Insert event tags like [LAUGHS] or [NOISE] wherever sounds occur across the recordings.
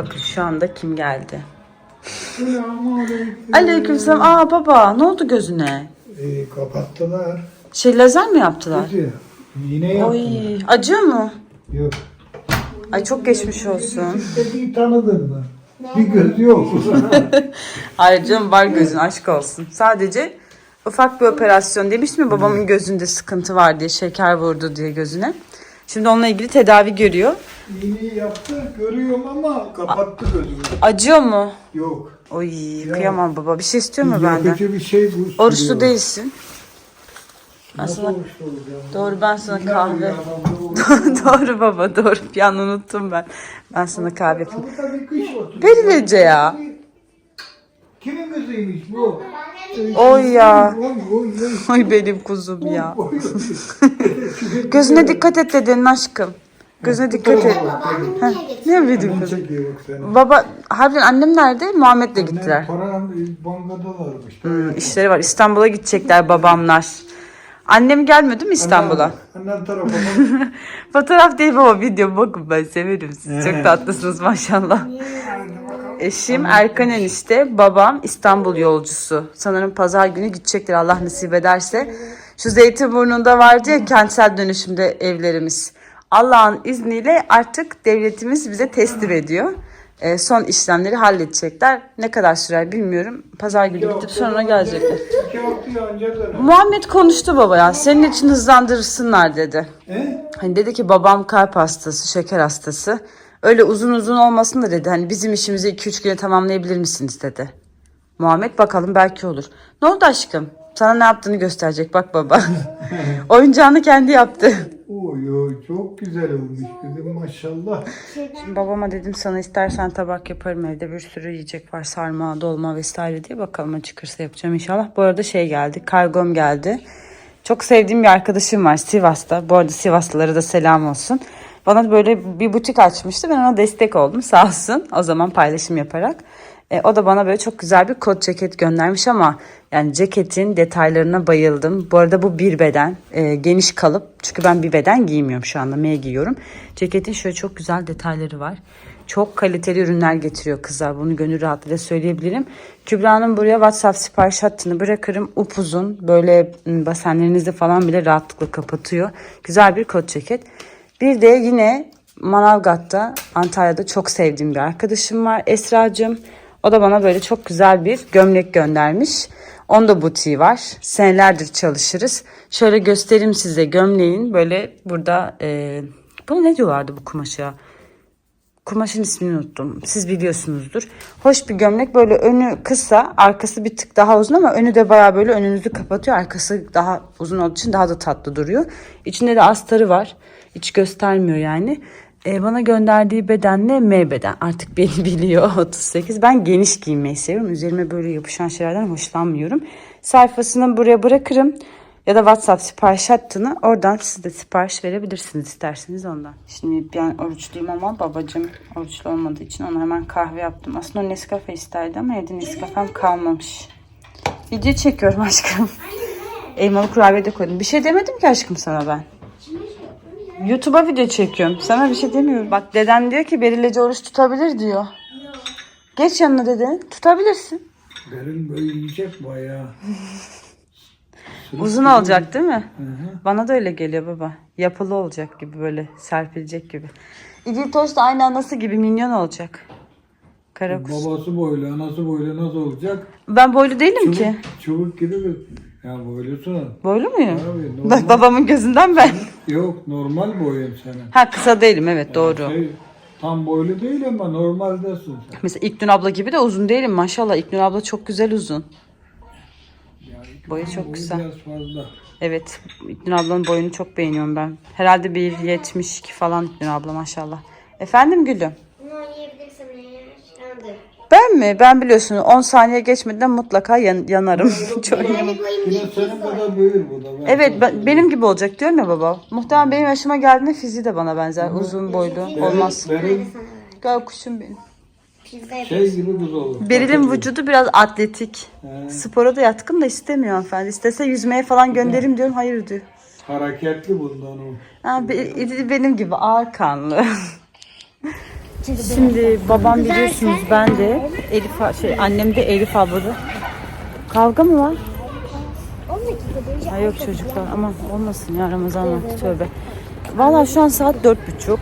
Bakın şu anda kim geldi? Aleykümselam. Aa baba ne oldu gözüne? Ee, kapattılar. Şey lazer mi yaptılar? Hadi. Yine yaptılar. Oy acıyor mu? Yok. Ay çok geçmiş olsun. Dediği tanıdın mı? Bir göz yok. [LAUGHS] Ay canım var gözün aşk olsun. Sadece ufak bir operasyon demiş mi babamın gözünde sıkıntı var diye şeker vurdu diye gözüne. Şimdi onunla ilgili tedavi görüyor. İğneyi yaptı görüyorum ama kapattı gözümü. Acıyor mu? Yok. Oy kıyamam baba. Bir şey istiyor mu benden? Yakıcı bir şey bu. Oruçlu değilsin. Olacağım? Doğru ben sana kahve. [LAUGHS] doğru baba doğru. Bir an unuttum ben. Ben sana kahve yapayım. Tabii tabii kış oturuyor. Verin Ece ya. Kimin kızıymış bu? Oy ya. Oy benim kuzum ya. [LAUGHS] Gözüne dikkat et dedin aşkım. Gözüne dikkat et. Ne bileyim çekiyor bak seni. Baba harbiden annem nerede? Muhammed'le gittiler. Para bankadalarmış. Hmm, işleri var. İstanbul'a gidecekler babamlar. Annem gelmedi mi İstanbul'a? Annem tarafı. [LAUGHS] Fotoğraf değil baba video bakın ben severim sizi. Çok tatlısınız maşallah. Eşim Erkan enişte, babam İstanbul yolcusu. Sanırım pazar günü gidecekler Allah nasip ederse. Şu Zeytinburnu'nda vardı ya kentsel dönüşümde evlerimiz. Allah'ın izniyle artık devletimiz bize teslim ediyor. Ee, son işlemleri halledecekler. Ne kadar sürer bilmiyorum. Pazar günü gidip sonra gelecekler. Muhammed konuştu baba ya. Senin için hızlandırırsınlar dedi. He? Hani dedi ki babam kalp hastası, şeker hastası. Öyle uzun uzun olmasın da dedi. Hani bizim işimizi 2-3 güne tamamlayabilir misiniz dedi. Muhammed bakalım belki olur. Ne oldu aşkım? Sana ne yaptığını gösterecek bak baba. [LAUGHS] Oyuncağını kendi yaptı. Oy oy çok güzel olmuş kızım maşallah. Şimdi babama dedim sana istersen tabak yaparım evde bir sürü yiyecek var sarma, dolma vesaire diye bakalım açıkırsa yapacağım inşallah. Bu arada şey geldi kargom geldi. Çok sevdiğim bir arkadaşım var Sivas'ta. Bu arada Sivaslılara da selam olsun. Bana böyle bir butik açmıştı. Ben ona destek oldum sağ olsun. O zaman paylaşım yaparak. E, o da bana böyle çok güzel bir kot ceket göndermiş ama yani ceketin detaylarına bayıldım. Bu arada bu bir beden. e, geniş kalıp. Çünkü ben bir beden giymiyorum şu anda. M giyiyorum. Ceketin şöyle çok güzel detayları var. Çok kaliteli ürünler getiriyor kızlar. Bunu gönül rahatlığıyla söyleyebilirim. Kübra'nın buraya WhatsApp sipariş hattını bırakırım. Upuzun böyle basenlerinizi falan bile rahatlıkla kapatıyor. Güzel bir kot ceket. Bir de yine Manavgat'ta, Antalya'da çok sevdiğim bir arkadaşım var. Esra'cığım. O da bana böyle çok güzel bir gömlek göndermiş. Onda butiği var. Senelerdir çalışırız. Şöyle göstereyim size gömleğin böyle burada e, bunu ne diyorlardı bu kumaşa? Kumaşın ismini unuttum. Siz biliyorsunuzdur. Hoş bir gömlek. Böyle önü kısa, arkası bir tık daha uzun ama önü de baya böyle önünüzü kapatıyor. Arkası daha uzun olduğu için daha da tatlı duruyor. İçinde de astarı var. Hiç göstermiyor yani. Ee, bana gönderdiği bedenle M beden. Artık beni [LAUGHS] biliyor 38. Ben geniş giyinmeyi seviyorum. Üzerime böyle yapışan şeylerden hoşlanmıyorum. Sayfasını buraya bırakırım. Ya da WhatsApp sipariş hattını oradan siz de sipariş verebilirsiniz isterseniz ondan. Şimdi ben oruçluyum ama babacığım oruçlu olmadığı için ona hemen kahve yaptım. Aslında o Nescafe isterdi ama evde Nescafe'm kalmamış. Video çekiyorum [LAUGHS] aşkım. Elmalı kurabiye de koydum. Bir şey demedim ki aşkım sana ben. YouTube'a video çekiyorum. Sana bir şey demiyorum. Bak deden diyor ki Berilece oruç tutabilir diyor. Geç yanına dede. Tutabilirsin. Derin böyle yiyecek bayağı. [LAUGHS] Uzun olacak değil mi? Hı hı. Bana da öyle geliyor baba. Yapılı olacak gibi böyle serpilecek gibi. İdil Toş da aynı anası gibi minyon olacak. Kara kuş. Babası boylu, anası boylu nasıl olacak? Ben boylu değilim ki. Çubuk, çubuk gibi bir... Ya boylusun. Boylu muyum? Normal. Bak babamın gözünden ben. Yok normal boyun senin. Ha kısa değilim evet doğru. Şey, tam boylu değil ama normaldesin sen. Mesela İlknur abla gibi de uzun değilim maşallah. İlknur abla çok güzel uzun. Boyu çok güzel. Biraz fazla. Evet İlknur ablanın boyunu çok beğeniyorum ben. Herhalde bir 72 falan İlknur abla maşallah. Efendim gülüm. Bunu eğer. Ben mi? Ben biliyorsun 10 saniye geçmeden mutlaka yan- yanarım. [LAUGHS] Çok Yani koyayım Yine diye senin kadar büyür bu da. Ben Evet ben, benim gibi olacak diyorum ya baba. Muhtemelen benim yaşıma geldiğinde fiziği de bana benzer. Uzun boylu olmaz. Benim Gel kuşum benim. Şey gibi kız olur. Beril'in vücudu biraz atletik. He, Spora da yatkın da istemiyor hanımefendi. İstese yüzmeye falan gönderim diyorum. Hayır diyor. hareketli bundan o. Ha, be- benim gibi ağır kanlı. Şimdi babam biliyorsunuz ben de Elif şey annem de Elif ablada. Kavga mı var? 10 dakika Ha yok çocuklar ama olmasın ya Ramazan vakti tövbe. Valla şu an saat dört buçuk.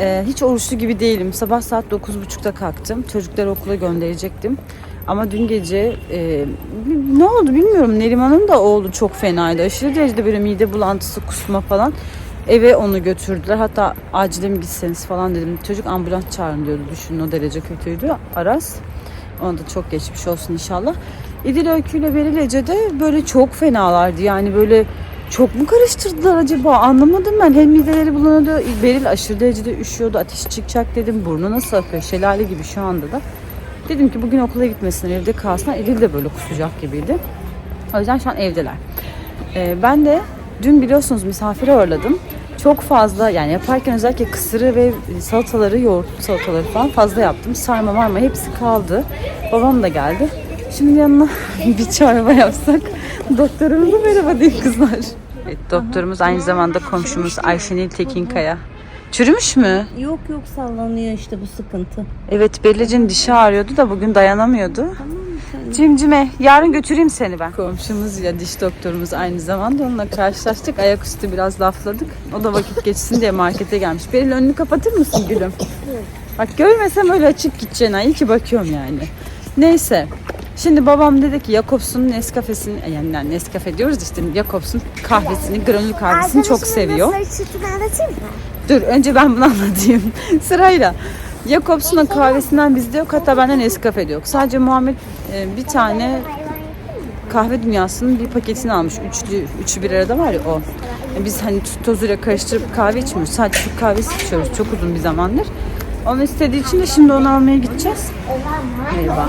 Ee, hiç oruçlu gibi değilim. Sabah saat dokuz buçukta kalktım. Çocukları okula gönderecektim. Ama dün gece e, ne oldu bilmiyorum. Neriman'ın da oğlu çok fenaydı. Aşırı derecede böyle mide bulantısı, kusma falan. Eve onu götürdüler. Hatta acile mi gitseniz falan dedim. Çocuk ambulans çağırın diyordu. Düşünün o derece kötüydü. Aras. Ona da çok geçmiş olsun inşallah. İdil Öykü ile Beril Ece de böyle çok fenalardı. Yani böyle çok mu karıştırdılar acaba anlamadım ben. Hem mideleri bulanıyordu. Beril aşırı derecede üşüyordu. Ateş çıkacak dedim. Burnu nasıl akıyor? Şelale gibi şu anda da. Dedim ki bugün okula gitmesinler evde kalsınlar. İdil de böyle kusacak gibiydi. O yüzden şu an evdeler. Ee, ben de dün biliyorsunuz misafir ağırladım. Çok fazla yani yaparken özellikle kısırı ve salataları, yoğurtlu salataları falan fazla yaptım. Sarma marma hepsi kaldı. Babam da geldi. Şimdi yanına bir çorba yapsak. Doktorumuza merhaba deyin kızlar. Evet, doktorumuz aynı zamanda komşumuz Ayşenil Tekinkaya. Çürümüş mü? Yok yok sallanıyor işte bu sıkıntı. Evet Bellic'in dişi ağrıyordu da bugün dayanamıyordu. Cimcime yarın götüreyim seni ben. Komşumuz ya diş doktorumuz aynı zamanda onunla karşılaştık. Ayaküstü biraz lafladık. O da vakit geçsin diye markete gelmiş. Beril önünü kapatır mısın gülüm? Bak görmesem öyle açık gideceksin. ha. İyi ki bakıyorum yani. Neyse. Şimdi babam dedi ki Jakobs'un Nescafe'sini yani, yani Nescafe diyoruz işte Jakobs'un kahvesini, granül kahvesini çok seviyor. Anlatayım mı? Dur önce ben bunu [LAUGHS] anlatayım. Sırayla. Jakobs'un kahvesinden bizde yok. Hatta bende Nescafe de yok. Sadece Muhammed e, bir tane kahve dünyasının bir paketini almış. Üçlü, üçü bir arada var ya o. Yani biz hani tozuyla karıştırıp kahve içmiyoruz. Sadece Türk kahvesi içiyoruz çok uzun bir zamandır. Onu istediği için de şimdi onu almaya gideceğiz. Merhaba.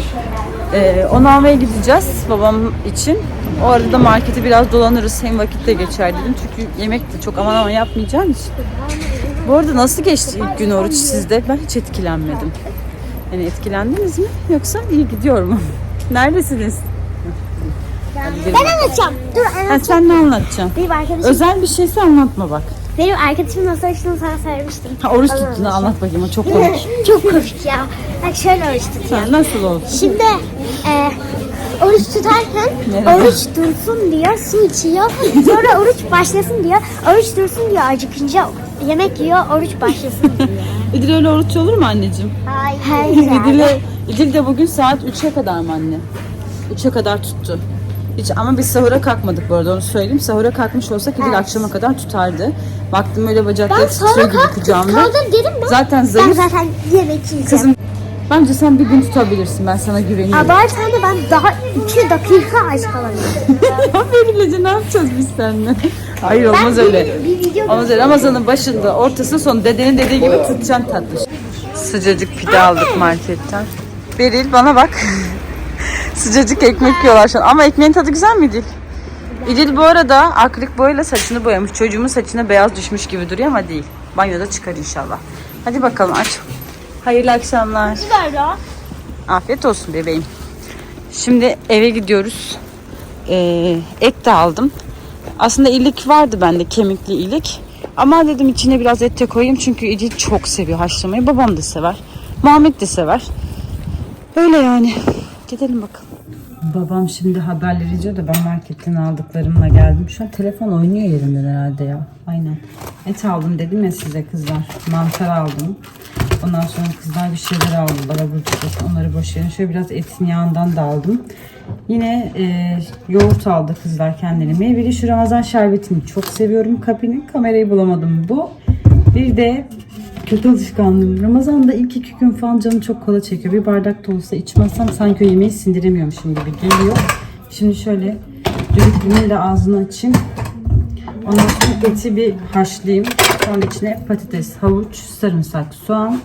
Ee, onu almaya gideceğiz babam için. O arada marketi biraz dolanırız. Hem vakit de geçer dedim. Çünkü yemek de çok aman aman yapmayacağım için. Bu arada nasıl geçti ilk gün oruç sizde? Ben hiç etkilenmedim. Yani etkilendiniz mi? Yoksa iyi gidiyor mu? [LAUGHS] Neredesiniz? Ben anlatacağım. Dur Ha, anlat. sen ne anlatacaksın? Benim arkadaşım, Özel bir şeyse anlatma bak. Benim arkadaşımın nasıl açtığını sana söylemiştim. Ha, oruç tuttuğunu anlat bakayım. O çok [LAUGHS] komik. Çok komik ya. Bak şöyle oruç tutuyor. Ha, nasıl oldu? Şimdi e, oruç tutarken oruç dursun diyor, su içiyor. Sonra oruç başlasın diyor. Oruç dursun diyor, acıkınca yemek yiyor, oruç başlasın diyor. [LAUGHS] İdil öyle oruç olur mu anneciğim? Hayır. Hayır. [LAUGHS] İdil'e, İdil de bugün saat 3'e kadar mı anne? 3'e kadar tuttu. Hiç ama biz sahura kalkmadık bu arada onu söyleyeyim. Sahura kalkmış olsak İdil akşama kadar tutardı. Baktım öyle bacakları Ben titriyor gibi kucağımda. kaldır dedim ben. Zaten Ben zayıf. zaten yemek yiyeceğim. Kızım bence sen bir gün tutabilirsin. Ben sana güveniyorum. Abartma da ben daha iki dakika aç kalamıyorum. [LAUGHS] ya Berilece ne yapacağız biz seninle? Hayır olmaz öyle. Bir, bir video Olmaz öyle. Ramazanın başında, ortasında sonu dedenin dediği gibi tutacaksın tatlış. Sıcacık pide aldık marketten. Beril bana bak. Sıcacık ekmek yiyorlar şu an. Ama ekmeğin tadı güzel mi İdil? İdil bu arada akrilik boyayla saçını boyamış. Çocuğumun saçına beyaz düşmüş gibi duruyor ama değil. Banyoda çıkar inşallah. Hadi bakalım aç. Hayırlı akşamlar. Afiyet olsun bebeğim. Şimdi eve gidiyoruz. Ee, ek de aldım. Aslında ilik vardı bende kemikli ilik. Ama dedim içine biraz et de koyayım çünkü İdil çok seviyor haşlamayı. Babam da sever. Muhammed de sever. Öyle yani. Gidelim bakalım. Babam şimdi haberleri izliyor da ben marketten aldıklarımla geldim. Şu an telefon oynuyor yerinden herhalde ya. Aynen. Et aldım dedim ya size kızlar. Mantar aldım. Ondan sonra kızlar bir şeyler aldılar. Abur. Onları boş verin. Şöyle biraz etin yağından da aldım. Yine e, yoğurt aldı kızlar kendilerine. Meyveli şu Ramazan şerbetini çok seviyorum. Kapinin kamerayı bulamadım. Bu bir de kötü alışkanlığım. Ramazan'da ilk iki gün falan canım çok kola çekiyor. Bir bardak da olsa içmezsem sanki o yemeği sindiremiyormuşum gibi geliyor. Şimdi şöyle düdüklünün de ağzını açayım. Ondan sonra eti bir haşlayayım. Sonra içine patates, havuç, sarımsak, soğan.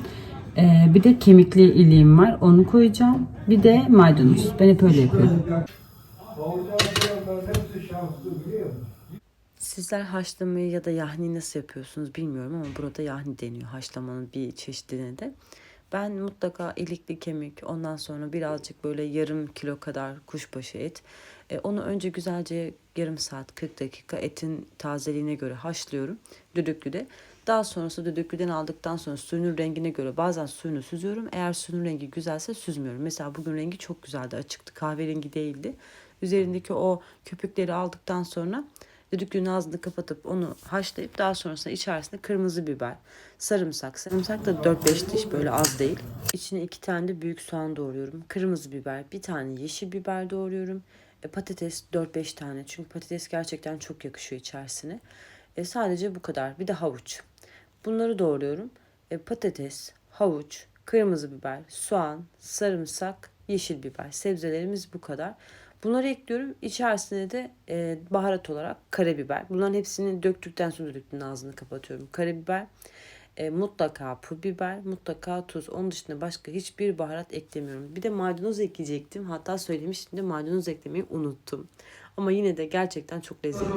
ee, bir de kemikli iliğim var. Onu koyacağım. Bir de maydanoz. Ben hep öyle yapıyorum. Sizler haşlamayı ya da yahni nasıl yapıyorsunuz bilmiyorum ama burada yahni deniyor haşlamanın bir çeşidine de. Ben mutlaka ilikli kemik, ondan sonra birazcık böyle yarım kilo kadar kuşbaşı et. E, onu önce güzelce yarım saat 40 dakika etin tazeliğine göre haşlıyorum düdüklüde. Daha sonrasında düdüklüden aldıktan sonra suyunun rengine göre bazen suyunu süzüyorum. Eğer suyun rengi güzelse süzmüyorum. Mesela bugün rengi çok güzeldi açıktı kahverengi değildi. Üzerindeki o köpükleri aldıktan sonra düdüklünün ağzını kapatıp onu haşlayıp daha sonrasında içerisine kırmızı biber, sarımsak. Sarımsak da 4-5 diş böyle az değil. İçine iki tane de büyük soğan doğruyorum. Kırmızı biber, bir tane yeşil biber doğruyorum. E, patates 4-5 tane. Çünkü patates gerçekten çok yakışıyor içerisine. E, sadece bu kadar. Bir de havuç. Bunları doğruyorum. E, patates, havuç, kırmızı biber, soğan, sarımsak, yeşil biber. Sebzelerimiz bu kadar. Bunları ekliyorum. İçerisine de e, baharat olarak karabiber. Bunların hepsini döktükten sonra düdüklünün ağzını kapatıyorum. Karabiber, e, mutlaka pul biber, mutlaka tuz. Onun dışında başka hiçbir baharat eklemiyorum. Bir de maydanoz ekleyecektim. Hatta söylemiştim de maydanoz eklemeyi unuttum. Ama yine de gerçekten çok lezzetli.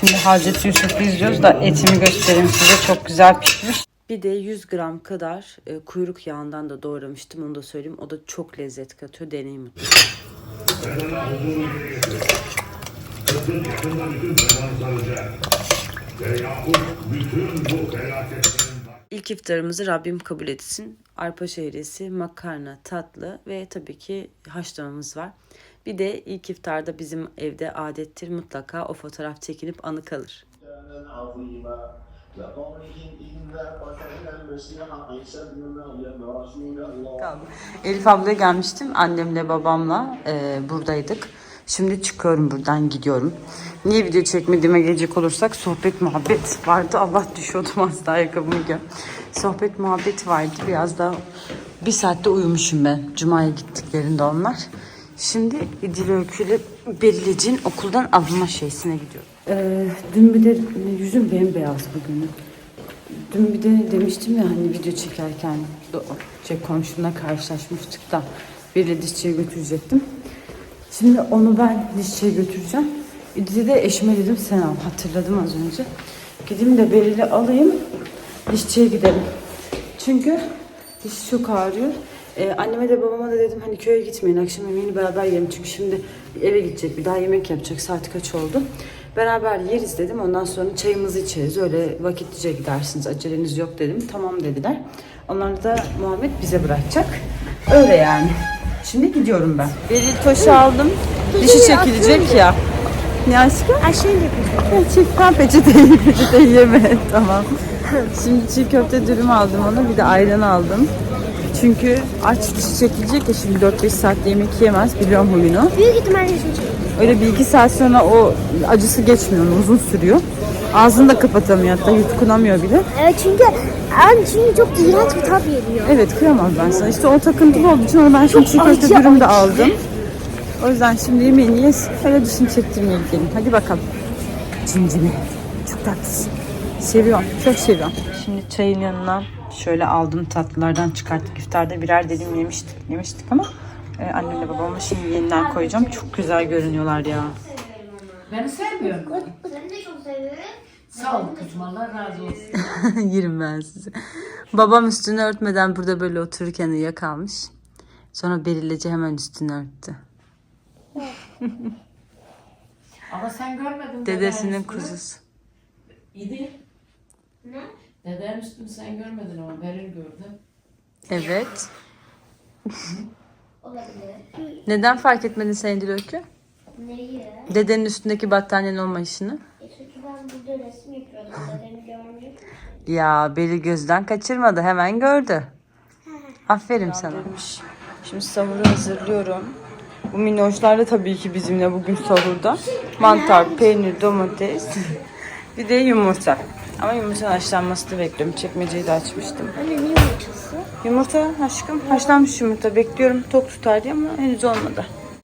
Şimdi Hazreti Yusuf'u izliyoruz da etimi göstereyim size. Çok güzel pişmiş. Bir de 100 gram kadar e, kuyruk yağından da doğramıştım. Onu da söyleyeyim. O da çok lezzet katıyor. Deneyin mutlaka. İlk iftarımızı Rabbim kabul etsin. Arpa şehriyesi, makarna, tatlı ve tabii ki haşlamamız var. Bir de ilk iftarda bizim evde adettir mutlaka o fotoğraf çekilip anı kalır. Tamam. Elif abla gelmiştim. Annemle babamla e, buradaydık. Şimdi çıkıyorum buradan gidiyorum. Niye video çekmediğime gelecek olursak sohbet muhabbet vardı. Allah düşüyordum hasta ayakkabımı gö. Sohbet muhabbet vardı. Biraz daha bir saatte uyumuşum ben. Cuma'ya gittiklerinde onlar. Şimdi İdil Öykü ile Berilic'in okuldan alınma şeysine gidiyorum. Ee, dün bir de yüzüm bembeyaz bugün. Dün bir de demiştim ya hani video çekerken şey komşumla karşılaşmıştık da biriyle dişçiye götürecektim. Şimdi onu ben dişçiye götüreceğim. Bir de eşime dedim sen al hatırladım az önce. Gideyim de Beril'i alayım dişçiye gidelim. Çünkü diş çok ağrıyor. Ee, anneme de babama da dedim hani köye gitmeyin akşam yemeğini beraber yiyelim. Çünkü şimdi eve gidecek bir daha yemek yapacak saat kaç oldu. Beraber yeriz dedim ondan sonra çayımızı içeriz öyle vakitlice gidersiniz aceleniz yok dedim. Tamam dediler. Onlar da Muhammed bize bırakacak. Öyle yani. Şimdi gidiyorum ben. Beril taşı aldım. Dişi çekilecek ya. Ne aşkım? Aşağı yapacağım. Çift ha peçeteyi peçeteyi yeme tamam. Şimdi çiğ köfte dürüm aldım ona bir de ayran aldım. Çünkü aç dişi çekilecek ya şimdi 4-5 saat yemek yiyemez biliyorum huyunu. Büyük ihtimalle şimdi. Öyle bir iki saat sonra o acısı geçmiyor uzun sürüyor. Ağzını da kapatamıyor hatta yutkunamıyor bile. Evet çünkü an çünkü çok iğrenç bir tat geliyor. Evet kıyamam ben sana. İşte o takıntılı olduğu için ona ben şimdi çiğ köfte dürüm de aldım. O yüzden şimdi yemeğini yes. Öyle dışını çektirmeye gidelim. Hadi bakalım. Cincimi. Çok tatlısın. Seviyorum. Çok seviyorum. Şimdi çayın yanına şöyle aldım tatlılardan çıkarttık. İftarda birer dilim yemiştik. Yemiştik ama e, annemle babamla şimdi yeniden koyacağım. Çok güzel görünüyorlar ya. Beni sevmiyor mu? Seni de çok seviyorum. Sağ ol kızım Allah razı olsun. [LAUGHS] Yerim ben sizi. Babam üstünü örtmeden burada böyle otururken uyuyakalmış. Sonra Berilece hemen üstünü örttü. Ama sen görmedin. Dedesinin kuzusu. İdi. Ne? Dedenin üstünü sen görmedin ama Beril gördü. Evet. Olabilir. Neden fark etmedin sen Dil Öykü? Neyi? Dedenin üstündeki battaniyenin olmayışını. E çünkü ben burada resim yapıyordum. Dedemi görmüyor. Ya Beril gözden kaçırmadı. Hemen gördü. Aferin sana. Şimdi sahuru hazırlıyorum. Bu minnoşlar da tabii ki bizimle bugün sahurda. Mantar, peynir, domates. bir de yumurta. Ama yumurtanın haşlanmasını bekliyorum. Çekmeceyi de açmıştım. Anne niye yumurtası? Yumurta aşkım haşlanmış yumurta bekliyorum tok tutar diye ama henüz olmadı.